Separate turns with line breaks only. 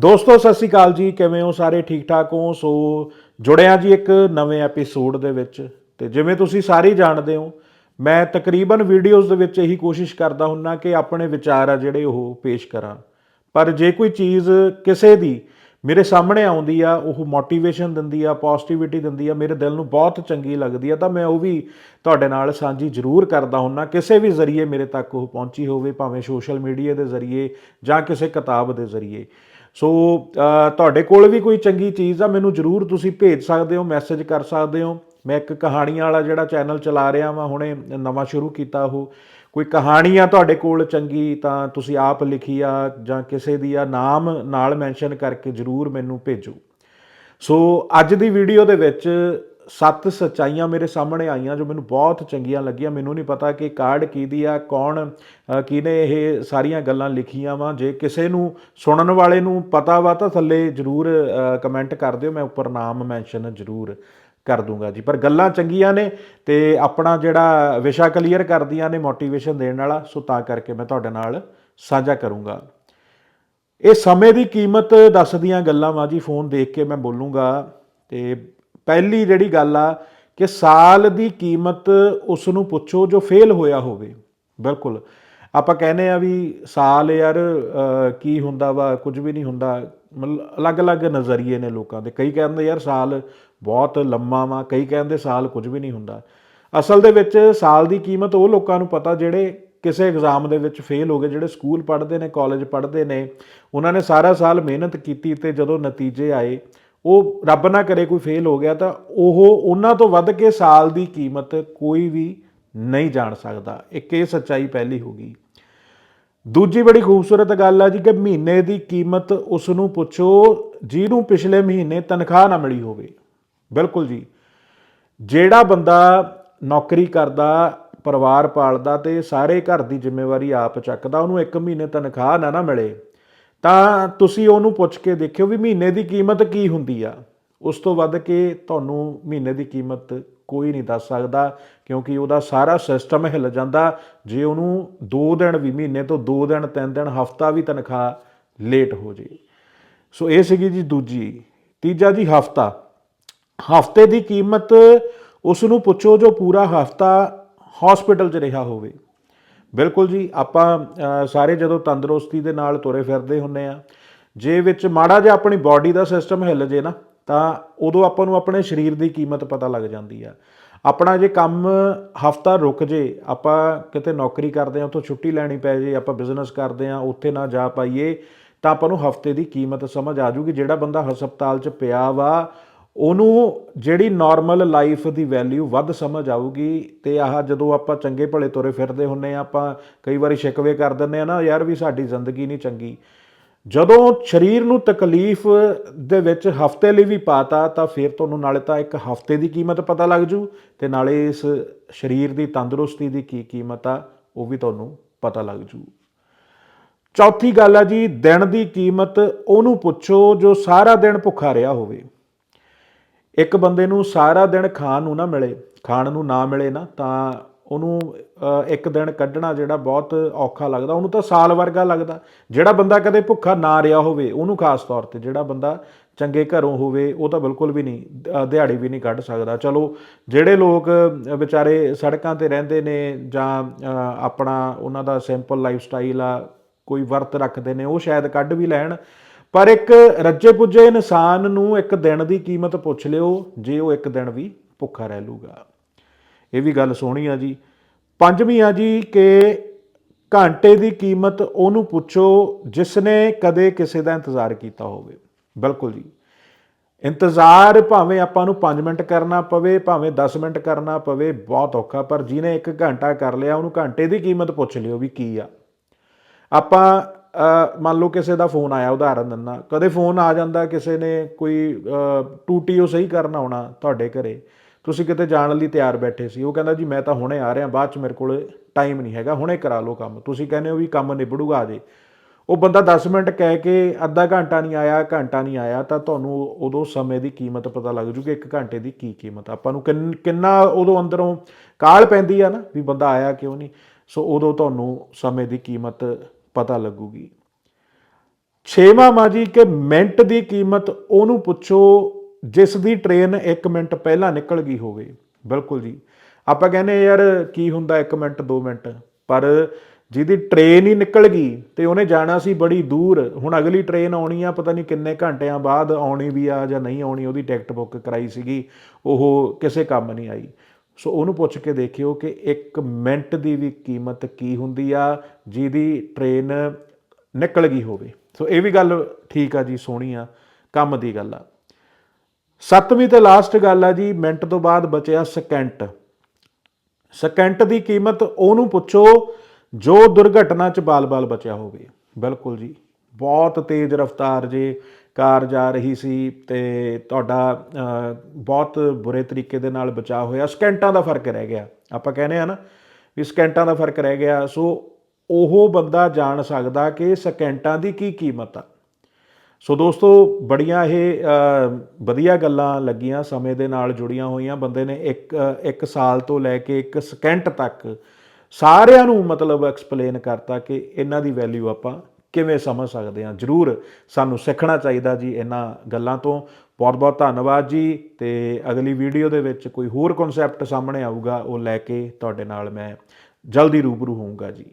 ਦੋਸਤੋ, ਸਤਿ ਸ਼੍ਰੀ ਅਕਾਲ ਜੀ। ਕਿਵੇਂ ਹੋ ਸਾਰੇ? ਠੀਕ ਠਾਕ ਹੋ? ਸੋ ਜੁੜਿਆ ਜੀ ਇੱਕ ਨਵੇਂ ਐਪੀਸੋਡ ਦੇ ਵਿੱਚ। ਤੇ ਜਿਵੇਂ ਤੁਸੀਂ ਸਾਰੇ ਜਾਣਦੇ ਹੋ, ਮੈਂ ਤਕਰੀਬਨ ਵੀਡੀਓਜ਼ ਦੇ ਵਿੱਚ ਇਹੀ ਕੋਸ਼ਿਸ਼ ਕਰਦਾ ਹੁੰਨਾ ਕਿ ਆਪਣੇ ਵਿਚਾਰ ਆ ਜਿਹੜੇ ਉਹ ਪੇਸ਼ ਕਰਾਂ। ਪਰ ਜੇ ਕੋਈ ਚੀਜ਼ ਕਿਸੇ ਦੀ ਮੇਰੇ ਸਾਹਮਣੇ ਆਉਂਦੀ ਆ, ਉਹ ਮੋਟੀਵੇਸ਼ਨ ਦਿੰਦੀ ਆ ਪੋਜ਼ਿਟਿਵਿਟੀ ਦਿੰਦੀ ਆ, ਮੇਰੇ ਦਿਲ ਨੂੰ ਬਹੁਤ ਚੰਗੀ ਲੱਗਦੀ ਆ, ਤਾਂ ਮੈਂ ਉਹ ਵੀ ਤੁਹਾਡੇ ਨਾਲ ਸਾਂਝੀ ਜ਼ਰੂਰ ਕਰਦਾ ਹੁੰਨਾ। ਕਿਸੇ ਵੀ ਜ਼ਰੀਏ ਮੇਰੇ ਤੱਕ ਉਹ ਪਹੁੰਚੀ ਹੋਵੇ, ਭਾਵੇਂ ਸੋਸ਼ਲ ਮੀਡੀਆ ਦੇ ਜ਼ਰੀਏ ਜਾਂ ਕਿਸੇ ਕਿਤਾਬ ਦੇ ਜ਼ਰੀਏ। ਸੋ ਤੁਹਾਡੇ ਕੋਲ ਵੀ ਕੋਈ ਚੰਗੀ ਚੀਜ਼ ਆ, ਮੈਨੂੰ ਜਰੂਰ ਤੁਸੀਂ ਭੇਜ ਸਕਦੇ ਹੋ ਮੈਸੇਜ ਕਰ ਸਕਦੇ ਹੋ। ਮੈਂ ਇੱਕ ਕਹਾਣੀਆਂ ਵਾਲਾ ਜਿਹੜਾ ਚੈਨਲ ਚਲਾ ਰਿਹਾ ਵਾਂ, ਹੁਣੇ ਨਵਾਂ ਸ਼ੁਰੂ ਕੀਤਾ ਉਹ। ਕੋਈ ਕਹਾਣੀ ਆ ਤੁਹਾਡੇ ਕੋਲ ਚੰਗੀ ਤਾਂ ਤੁਸੀਂ ਆਪ ਲਿਖੀ ਆ ਜਾਂ ਕਿਸੇ ਦੀ ਆ, ਨਾਮ ਨਾਲ ਮੈਂਸ਼ਨ ਕਰਕੇ ਜਰੂਰ ਮੈਨੂੰ ਭੇਜੋ। ਸੋ ਅੱਜ ਦੀ ਵੀਡੀਓ ਦੇ ਵਿੱਚ ਸੱਤ ਸੱਚਾਈਆਂ ਮੇਰੇ ਸਾਹਮਣੇ ਆਈਆਂ ਜੋ ਮੈਨੂੰ ਬਹੁਤ ਚੰਗੀਆਂ ਲੱਗੀਆਂ। ਮੈਨੂੰ ਨਹੀਂ ਪਤਾ ਕਿ ਕਾਰਡ ਕਿਹਦੀ ਆ ਕੌਣ ਅ, ਕਿਹਨੇ ਇਹ ਸਾਰੀਆਂ ਗੱਲਾਂ ਲਿਖੀਆਂ ਵਾ। ਜੇ ਕਿਸੇ ਨੂੰ ਸੁਣਨ ਵਾਲੇ ਨੂੰ ਪਤਾ ਵਾ ਤਾਂ ਥੱਲੇ ਜਰੂਰ ਕਮੈਂਟ ਕਰ ਦਿਓ। ਮੈਂ ਉੱਪਰ ਨਾਮ ਮੈਂਸ਼ਨ ਜਰੂਰ ਕਰ ਦੂੰਗਾ ਜੀ। ਪਰ ਗੱਲਾਂ ਚੰਗੀਆਂ ਨੇ ਤੇ ਆਪਣਾ ਜਿਹੜਾ ਵਿਸ਼ਾ ਕਲੀਅਰ ਕਰਦੀਆਂ ਨੇ ਮੋਟੀਵੇਸ਼ਨ ਦੇਣ ਵਾਲਾ ਸੋ ਤਾਂ ਕਰਕੇ ਮੈਂ ਤੁਹਾਡੇ ਨਾਲ ਸਾਂਝਾ ਕਰੂੰਗਾ। ਇਹ ਸਮੇਂ ਦੀ ਕੀਮਤ ਦੱਸਦੀਆਂ ਗੱਲਾਂ ਵਾ ਜੀ। ਫੋਨ ਦੇਖ ਕੇ ਮੈਂ ਬੋਲੂੰਗਾ ਤੇ ਪਹਿਲੀ ਜਿਹੜੀ ਗੱਲ ਆ ਕਿ ਸਾਲ ਦੀ ਕੀਮਤ ਉਸ ਨੂੰ ਪੁੱਛੋ ਜੋ ਫੇਲ ਹੋਇਆ ਹੋਵੇ। ਬਿਲਕੁਲ। ਆਪਾਂ ਕਹਿੰਦੇ ਆ ਵੀ ਸਾਲ ਯਾਰ ਕੀ ਹੁੰਦਾ ਵਾ, ਕੁਝ ਵੀ ਨਹੀਂ ਹੁੰਦਾ। ਮਤਲਬ ਅਲੱਗ-ਅਲੱਗ ਨਜ਼ਰੀਏ ਨੇ ਲੋਕਾਂ ਦੇ। ਕਈ ਕਹਿੰਦੇ ਯਾਰ ਸਾਲ ਬਹੁਤ ਲੰਮਾ ਵਾ, ਕਈ ਕਹਿੰਦੇ ਸਾਲ ਕੁਝ ਵੀ ਨਹੀਂ ਹੁੰਦਾ। ਅਸਲ ਦੇ ਵਿੱਚ ਸਾਲ ਦੀ ਕੀਮਤ ਉਹ ਲੋਕਾਂ ਨੂੰ ਪਤਾ ਜਿਹੜੇ ਕਿਸੇ ਐਗਜ਼ਾਮ ਦੇ ਵਿੱਚ ਫੇਲ ਹੋ ਗਏ, ਜਿਹੜੇ ਸਕੂਲ ਪੜ੍ਹਦੇ ਨੇ ਕਾਲਜ ਪੜ੍ਹਦੇ ਨੇ, ਉਹਨਾਂ ਨੇ ਸਾਰਾ ਸਾਲ ਮਿਹਨਤ ਕੀਤੀ ਤੇ ਜਦੋਂ ਨਤੀਜੇ ਆਏ ਉਹ ਰੱਬ ਨਾ ਕਰੇ ਕੋਈ ਫੇਲ ਹੋ ਗਿਆ ਤਾਂ ਉਹ ਉਹਨਾਂ ਤੋਂ ਵੱਧ ਕੇ ਸਾਲ ਦੀ ਕੀਮਤ ਕੋਈ ਵੀ ਨਹੀਂ ਜਾਣ ਸਕਦਾ। ਇੱਕ ਇਹ ਸੱਚਾਈ ਪਹਿਲੀ ਹੋ ਗਈ। ਦੂਜੀ ਬੜੀ ਖੂਬਸੂਰਤ ਗੱਲ ਆ ਜੀ ਕਿ ਮਹੀਨੇ ਦੀ ਕੀਮਤ ਉਸ ਨੂੰ ਪੁੱਛੋ ਜਿਹਨੂੰ ਪਿਛਲੇ ਮਹੀਨੇ ਤਨਖਾਹ ਨਾ ਮਿਲੀ ਹੋਵੇ। ਬਿਲਕੁਲ ਜੀ। ਜਿਹੜਾ ਬੰਦਾ ਨੌਕਰੀ ਕਰਦਾ, ਪਰਿਵਾਰ ਪਾਲਦਾ ਤੇ ਸਾਰੇ ਘਰ ਦੀ ਜ਼ਿੰਮੇਵਾਰੀ ਆਪ ਚੱਕਦਾ, ਉਹਨੂੰ ਇੱਕ ਮਹੀਨੇ ਤਨਖਾਹ ਨਾ ਨਾ ਮਿਲੇ। ਤਾਂ ਤੁਸੀਂ ਉਹਨੂੰ ਪੁੱਛ ਕੇ ਦੇਖਿਓ ਵੀ ਮਹੀਨੇ ਦੀ ਕੀਮਤ ਕੀ ਹੁੰਦੀ ਆ। ਉਸ ਤੋਂ ਵੱਧ ਕੇ ਤੁਹਾਨੂੰ ਮਹੀਨੇ ਦੀ ਕੀਮਤ ਕੋਈ ਨਹੀਂ ਦੱਸ ਸਕਦਾ, ਕਿਉਂਕਿ ਉਹਦਾ ਸਾਰਾ ਸਿਸਟਮ ਹਿੱਲ ਜਾਂਦਾ। ਜੇ ਉਹਨੂੰ 2 ਦਿਨ ਵੀ, ਮਹੀਨੇ ਤੋਂ 2 ਦਿਨ 3 ਦਿਨ, ਹਫਤਾ ਵੀ ਤਨਖਾਹ ਲੇਟ ਹੋ ਜੇ। ਸੋ ਇਹ ਸੀਗੀ ਜੀ ਦੂਜੀ। ਤੀਜਾ ਜੀ ਹਫਤਾ। ਹਫ਼ਤੇ ਦੀ ਕੀਮਤ ਉਸ ਨੂੰ ਪੁੱਛੋ ਜੋ ਪੂਰਾ ਹਫਤਾ ਹਸਪੀਟਲ 'ਚ ਰਿਹਾ ਹੋਵੇ। ਬਿਲਕੁਲ ਜੀ, ਆਪਾਂ ਸਾਰੇ ਜਦੋਂ ਤੰਦਰੁਸਤੀ ਦੇ ਨਾਲ ਤੁਰੇ ਫਿਰਦੇ ਹੁੰਨੇ ਆ, ਜੇ ਵਿੱਚ ਮਾੜਾ ਜਿਹਾ ਆਪਣੀ ਬਾਡੀ ਦਾ ਸਿਸਟਮ ਹਿੱਲ ਜੇ ਨਾ, ਤਾਂ ਉਦੋਂ ਆਪਾਂ ਨੂੰ ਆਪਣੇ ਸਰੀਰ ਦੀ ਕੀਮਤ ਪਤਾ ਲੱਗ ਜਾਂਦੀ ਆ। ਆਪਣਾ ਜੇ ਕੰਮ ਹਫਤਾ ਰੁਕ ਜੇ, ਆਪਾਂ ਕਿਤੇ ਨੌਕਰੀ ਕਰਦੇ ਆ, ਉੱਥੋਂ ਛੁੱਟੀ ਲੈਣੀ ਪੈ ਜੇ, ਆਪਾਂ ਬਿਜ਼ਨਸ ਕਰਦੇ ਆ, ਉੱਥੇ ਨਾ ਜਾ ਪਾਈਏ, ਤਾਂ ਆਪਾਂ ਨੂੰ ਹਫ਼ਤੇ ਦੀ ਕੀਮਤ ਸਮਝ ਆ ਜੂਗੀ, ਜਿਹੜਾ ਬੰਦਾ ਹਸਪਤਾਲ 'ਚ ਪਿਆ ਵਾ ਉਹਨੂੰ ਜਿਹੜੀ ਨਾਰਮਲ ਲਾਈਫ ਦੀ ਵੈਲਿਊ ਵੱਧ ਸਮਝ ਆਊਗੀ ਤੇ ਆਹ ਜਦੋਂ ਆਪਾਂ ਚੰਗੇ ਭਲੇ ਤੁਰੇ ਫਿਰਦੇ ਹੁੰਨੇ ਆ, ਆਪਾਂ ਕਈ ਵਾਰੀ ਸ਼ਿਕਵੇ ਕਰ ਦਿੰਦੇ ਆ ਨਾ, ਯਾਰ ਵੀ ਸਾਡੀ ਜ਼ਿੰਦਗੀ ਨਹੀਂ ਚੰਗੀ। ਜਦੋਂ ਸਰੀਰ ਨੂੰ ਤਕਲੀਫ ਦੇ ਵਿੱਚ ਹਫ਼ਤੇ ਲਈ ਵੀ ਪਾਤਾ, ਤਾਂ ਫਿਰ ਤੁਹਾਨੂੰ ਨਾਲੇ ਤਾਂ ਇੱਕ ਹਫ਼ਤੇ ਦੀ ਕੀਮਤ ਪਤਾ ਲੱਗ ਜੂ ਤੇ ਨਾਲੇ ਇਸ ਸਰੀਰ ਦੀ ਤੰਦਰੁਸਤੀ ਦੀ ਕੀ ਕੀਮਤ ਆ, ਉਹ ਵੀ ਤੁਹਾਨੂੰ ਪਤਾ ਲੱਗ ਜੂ। ਚੌਥੀ ਗੱਲ ਆ ਜੀ, ਦਿਨ ਦੀ ਕੀਮਤ ਉਹਨੂੰ ਪੁੱਛੋ ਜੋ ਸਾਰਾ ਦਿਨ ਭੁੱਖਾ ਰਿਹਾ ਹੋਵੇ। ਇੱਕ ਬੰਦੇ ਨੂੰ ਸਾਰਾ ਦਿਨ ਖਾਣ ਨੂੰ ਨਾ ਮਿਲੇ, ਖਾਣ ਨੂੰ ਨਾ ਮਿਲੇ ਨਾ, ਤਾਂ ਉਹਨੂੰ ਇੱਕ ਦਿਨ ਕੱਢਣਾ ਜਿਹੜਾ ਬਹੁਤ ਔਖਾ ਲੱਗਦਾ, ਉਹਨੂੰ ਤਾਂ ਸਾਲ ਵਰਗਾ ਲੱਗਦਾ। ਜਿਹੜਾ ਬੰਦਾ ਕਦੇ ਭੁੱਖਾ ਨਾ ਰਿਹਾ ਹੋਵੇ, ਉਹਨੂੰ ਖਾਸ ਤੌਰ ਤੇ ਜਿਹੜਾ ਬੰਦਾ ਚੰਗੇ ਘਰੋਂ ਹੋਵੇ, ਉਹ ਤਾਂ ਬਿਲਕੁਲ ਵੀ ਨਹੀਂ ਦਿਹਾੜੀ ਵੀ ਨਹੀਂ ਕੱਢ ਸਕਦਾ। ਚਲੋ, ਜਿਹੜੇ ਲੋਕ ਵਿਚਾਰੇ ਸੜਕਾਂ ਤੇ ਰਹਿੰਦੇ ਨੇ ਜਾਂ ਆਪਣਾ ਉਹਨਾਂ ਦਾ ਸਿੰਪਲ ਲਾਈਫ ਸਟਾਈਲ ਆ, ਕੋਈ ਵਰਤ ਰੱਖਦੇ ਨੇ, ਉਹ ਸ਼ਾਇਦ ਕੱਢ ਵੀ ਲੈਣ। ਪਰ ਇੱਕ ਰੱਜੇ ਪੁੱਜੇ ਇਨਸਾਨ ਨੂੰ ਇੱਕ ਦਿਨ ਦੀ ਕੀਮਤ ਪੁੱਛ ਲਿਓ, ਜੇ ਉਹ ਇੱਕ ਦਿਨ ਵੀ ਭੁੱਖਾ ਰਹਿ ਲੂਗਾ। ਇਹ ਵੀ ਗੱਲ ਸੋਹਣੀ ਆ ਜੀ। ਪੰਜਵੀਂ ਆ ਜੀ ਕਿ ਘੰਟੇ ਦੀ ਕੀਮਤ ਉਹਨੂੰ ਪੁੱਛੋ ਜਿਸ ਨੇ ਕਦੇ ਕਿਸੇ ਦਾ ਇੰਤਜ਼ਾਰ ਕੀਤਾ ਹੋਵੇ। ਬਿਲਕੁਲ ਜੀ। ਇੰਤਜ਼ਾਰ ਭਾਵੇਂ ਆਪਾਂ ਨੂੰ 5 ਮਿੰਟ ਕਰਨਾ ਪਵੇ, ਭਾਵੇਂ 10 ਮਿੰਟ ਕਰਨਾ ਪਵੇ, ਬਹੁਤ ਔਖਾ, ਪਰ ਜਿਹਨੇ 1 ਘੰਟਾ ਕਰ ਲਿਆ, ਉਹਨੂੰ ਘੰਟੇ ਦੀ ਕੀਮਤ ਪੁੱਛ ਲਿਓ ਵੀ ਕੀ ਆ। ਆਪਾਂ ਮੰਨ ਲਓ ਕਿਸੇ ਦਾ ਫੋਨ ਆਇਆ, ਉਦਾਹਰਨ ਦਿੰਦਾ। ਕਦੇ ਫੋਨ ਆ ਜਾਂਦਾ, ਕਿਸੇ ਨੇ ਕੋਈ ਟੂਟੀ ਉਹ ਸਹੀ ਕਰਨ ਆਉਣਾ ਤੁਹਾਡੇ ਘਰੇ। ਤੁਸੀਂ ਕਿਤੇ ਜਾਣ ਲਈ ਤਿਆਰ ਬੈਠੇ ਸੀ। ਉਹ ਕਹਿੰਦਾ ਜੀ, ਮੈਂ ਤਾਂ ਹੁਣੇ ਆ ਰਿਹਾ, ਬਾਅਦ ਚ ਮੇਰੇ ਕੋਲ ਟਾਈਮ ਨਹੀਂ ਹੈਗਾ, ਹੁਣੇ ਕਰਾ ਲਓ ਕੰਮ। ਤੁਸੀਂ ਕਹਿੰਦੇ ਹੋ ਵੀ ਕੰਮ ਨਿਬੜੂਗਾ ਆ ਜੇ ਉਹ ਬੰਦਾ 10 ਮਿੰਟ ਕਹਿ ਕੇ ਅੱਧਾ ਘੰਟਾ ਨਹੀਂ ਆਇਆ, ਘੰਟਾ ਨਹੀਂ ਆਇਆ, ਤਾਂ ਤੁਹਾਨੂੰ ਉਦੋਂ ਸਮੇਂ ਦੀ ਕੀਮਤ ਪਤਾ ਲੱਗ ਜੂ ਕਿ ਇੱਕ ਘੰਟੇ ਦੀ ਕੀ ਕੀਮਤ। ਆਪਾਂ ਨੂੰ ਕਿੰਨ- ਕਿੰਨਾ ਉਦੋਂ ਅੰਦਰੋਂ ਕਾਲ ਪੈਂਦੀ ਆ ਨਾ, ਵੀ ਬੰਦਾ ਆਇਆ ਕਿਉਂ ਨਹੀਂ। ਸੋ ਉਦੋਂ ਤੁਹਾਨੂੰ ਸਮੇਂ ਦੀ ਕੀਮਤ ਪਤਾ ਲੱਗੂਗੀ। ਛੇਵਾਂ ਮਾ ਜੀ ਕਿ ਮਿੰਟ ਦੀ ਕੀਮਤ ਉਹਨੂੰ ਪੁੱਛੋ, ਜਿਸ ਦੀ ਟ੍ਰੇਨ 1 ਮਿੰਟ ਪਹਿਲਾਂ ਨਿਕਲ ਗਈ ਹੋਵੇ। ਬਿਲਕੁਲ ਜੀ। ਆਪਾਂ ਕਹਿੰਦੇ ਯਾਰ ਕੀ ਹੁੰਦਾ 1 ਮਿੰਟ 2 ਮਿੰਟ? ਪਰ ਜਿਹਦੀ ਟ੍ਰੇਨ ਹੀ ਨਿਕਲ ਗਈ ਤੇ ਉਹਨੇ ਜਾਣਾ ਸੀ ਬੜੀ ਦੂਰ, ਹੁਣ ਅਗਲੀ ਟ੍ਰੇਨ ਆਉਣੀ ਆ, ਪਤਾ ਨਹੀਂ ਕਿੰਨੇ ਘੰਟਿਆਂ ਬਾਅਦ ਆਉਣੀ ਵੀ ਆ ਜਾਂ ਨਹੀਂ ਆਉਣੀ, ਉਹਦੀ ਟਿਕਟ ਬੁੱਕ ਕਰਾਈ ਸੀਗੀ, ਉਹ ਕਿਸੇ ਕੰਮ ਨਹੀਂ ਆਈ। ਸੋ ਉਹਨੂੰ ਪੁੱਛ ਕੇ ਦੇਖਿਓ ਕਿ ਇੱਕ ਮਿੰਟ ਦੀ ਵੀ ਕੀਮਤ ਕੀ ਹੁੰਦੀ ਆ, ਜਿਹਦੀ ਟ੍ਰੇਨ ਨਿਕਲ ਗਈ ਹੋਵੇ। ਸੋ ਇਹ ਵੀ ਗੱਲ ਠੀਕ ਆ ਜੀ, ਸੋਹਣੀ ਆ, ਕੰਮ ਦੀ ਗੱਲ ਆ। ਸੱਤਵੀਂ ਤੇ ਲਾਸਟ ਗੱਲ ਆ ਜੀ, ਮਿੰਟ ਤੋਂ ਬਾਅਦ ਬਚਿਆ ਸਕਿੰਟ ਸਕਿੰਟ ਦੀ ਕੀਮਤ ਉਹਨੂੰ ਪੁੱਛੋ ਜੋ ਦੁਰਘਟਨਾ 'ਚ ਬਾਲ-ਬਾਲ ਬਚਿਆ ਹੋਵੇ। ਬਿਲਕੁਲ ਜੀ, ਬਹੁਤ ਤੇਜ਼ ਰਫ਼ਤਾਰ ਜੇ ਕਾਰ ਜਾ ਰਹੀ ਸੀ ਤੇ ਤੁਹਾਡਾ ਬਹੁਤ ਬੁਰੇ ਤਰੀਕੇ ਦੇ ਨਾਲ ਬਚਾਅ ਹੋਇਆ। ਸਕਿੰਟਾਂ ਦਾ ਫ਼ਰਕ ਰਹਿ ਗਿਆ। ਆਪਾਂ ਕਹਿੰਦੇ ਆ ਨਾ ਵੀ ਸਕਿੰਟਾਂ ਦਾ ਫ਼ਰਕ ਰਹਿ ਗਿਆ। ਸੋ ਉਹ ਬੰਦਾ ਜਾਣ ਸਕਦਾ ਕਿ ਸਕਿੰਟਾਂ ਦੀ ਕੀ ਕੀਮਤ ਆ। ਸੋ ਦੋਸਤੋ, ਬੜੀਆਂ ਇਹ ਵਧੀਆ ਗੱਲਾਂ ਲੱਗੀਆਂ। ਸਮੇਂ ਦੇ ਨਾਲ ਜੁੜੀਆਂ ਹੋਈਆਂ। ਬੰਦੇ ਨੇ ਇੱਕ ਇੱਕ ਸਾਲ ਤੋਂ ਲੈ ਕੇ ਇੱਕ ਸਕਿੰਟ ਤੱਕ ਸਾਰਿਆਂ ਨੂੰ ਮਤਲਬ ਐਕਸਪਲੇਨ ਕਰਤਾ ਕਿ ਇਹਨਾਂ ਦੀ ਵੈਲਿਊ ਆਪਾਂ ਕਿਵੇਂ ਸਮਝ ਸਕਦੇ ਹਾਂ? ਜਰੂਰ ਸਾਨੂੰ ਸਿੱਖਣਾ ਚਾਹੀਦਾ ਜੀ ਇਹਨਾਂ ਗੱਲਾਂ ਤੋਂ। ਬਹੁਤ ਬਹੁਤ ਧੰਨਵਾਦ ਜੀ ਤੇ ਅਗਲੀ ਵੀਡੀਓ ਦੇ ਵਿੱਚ ਕੋਈ ਹੋਰ ਕਨਸੈਪਟ ਸਾਹਮਣੇ ਆਊਗਾ, ਉਹ ਲੈ ਕੇ ਤੁਹਾਡੇ ਨਾਲ ਮੈਂ ਜਲਦੀ ਰੂਬਰੂ ਹੋਊਂਗਾ ਜੀ।